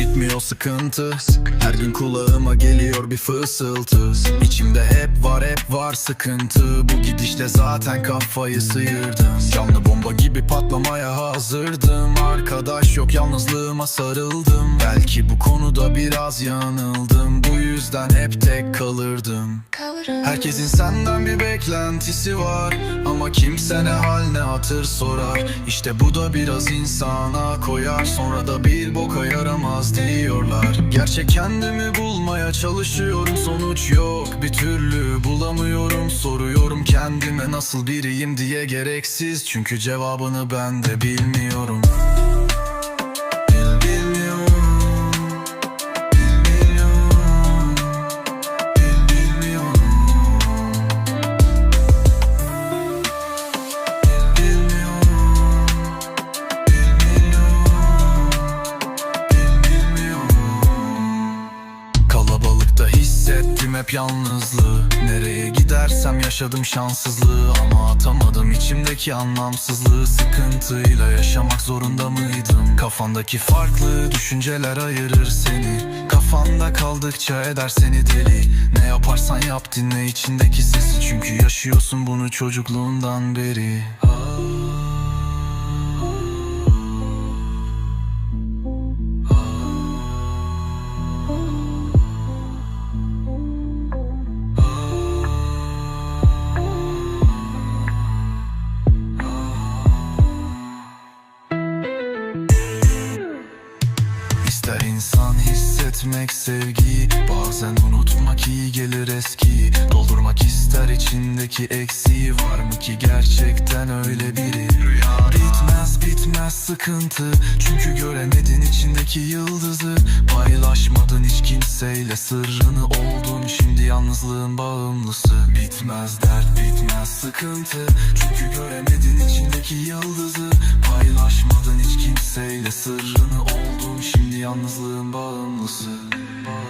bitmiyor sıkıntı. Her gün kulağıma geliyor bir fısıltı. İçimde hep var hep var sıkıntı. Bu gidişle zaten kafayı sıyırdım. Canlı bomba gibi patlamaya hazırdım Arkadaş yok yalnızlığıma sarıldım. Belki bu konuda biraz yanıldım. Bu yüzden hep tek kalırdım. Herkesin senden bir beklentisi var. Ama kimse ne hal ne hatır sorar. İşte bu da biraz insana koyar. Sonra da bir boka yaramaz diyorlar. Gerçek kendimi bulmaya çalışıyorum. Sonuç yok bir türlü bulamıyorum. Soruyorum kendime nasıl biriyim diye gereksiz. Çünkü cevabını ben de bilmiyorum Kalabalıkta hissettim hep yalnızlığı. Nereye gidersem yaşadım şanssızlığı Ama atamadım içimdeki anlamsızlığı. Sıkıntıyla yaşamak zorunda mıydım? Kafandaki farklı düşünceler ayırır seni. Kafanda kaldıkça eder seni deli. Ne yaparsan yap dinle içindeki sesi. Çünkü yaşıyorsun bunu çocukluğundan beri İster insan hissetmek sevgiyi Bazen unutmak iyi gelir eskiyi Doldurmak ister içindeki eksiği Var mı ki gerçekten öyle biri? Bitmez bitmez sıkıntı. Çünkü göremedin içindeki yıldızı. Paylaşmadın hiç kimseyle sırrını Oldun. Şimdi yalnızlığın bağımlısı. Bitmez dert bitmez sıkıntı. Çünkü göremedin içindeki yıldızı. Paylaşmadın hiç kimseyle sırrını Oldun şimdi yalnızlığın bağımlısı. Bağımlısı